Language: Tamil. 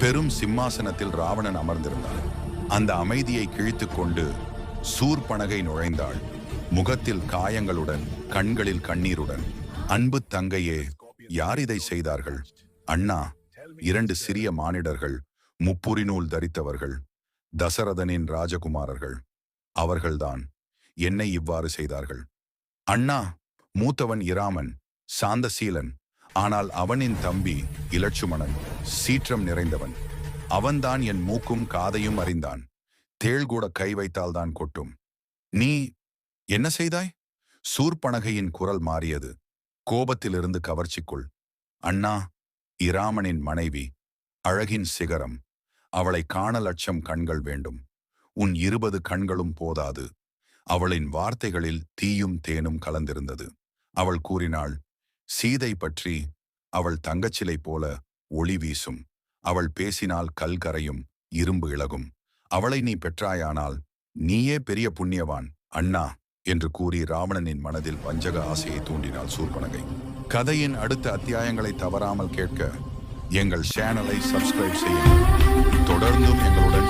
பெரும் சிம்மாசனத்தில் ராவணன் அமர்ந்திருந்தான். அந்த அமைதியை கிழித்துக் கொண்டு சூர்பனகை நுழைந்தாள். முகத்தில் காயங்களுடன் கண்களில் கண்ணீருடன். அன்பு தங்கையே யார் இதை செய்தார்கள்? அண்ணா இரண்டு சிறிய மானிடர்கள் முப்புரிநூல் தரித்தவர்கள் தசரதனின் ராஜகுமாரர்கள். அவர்கள்தான் என்னை இவ்வாறு செய்தார்கள். அண்ணா மூத்தவன் இராமன் சாந்தசீலன் ஆனால் அவனின் தம்பி இலட்சுமணன் சீற்றம் நிறைந்தவன். அவன்தான் என் மூக்கும் காதையும் அறிந்தான். தேள் கூட கை வைத்தால்தான் கொட்டும். நீ என்ன செய்தாய்? சூர்பனகையின் குரல் மாறியது. கோபத்திலிருந்து கவர்ச்சிக்குள். அண்ணா இராமனின் மனைவி அழகின் சிகரம். அவளை காண லட்சம் கண்கள் வேண்டும். உன் இருபது கண்களும் போதாது. அவளின் வார்த்தைகளில் தீயும் தேனும் கலந்திருந்தது. அவள் கூறினாள் சீதை பற்றி அவள் தங்கச்சிலை போல ஒளி வீசும். அவள் பேசினால் கல் கரையும் இரும்பு இழகும் அவளை நீ பெற்றாயானால் நீயே பெரிய புண்ணியவான். அண்ணா என்று கூறி ராவணனின் மனதில் வஞ்சக ஆசையை தூண்டினாள் சூர்பனகை. கதையின் அடுத்த அத்தியாயங்களை தவறாமல் கேட்க எங்கள் சேனலை சப்ஸ்கிரைப் செய்யும் தொடர்ந்தும் எங்களுடன்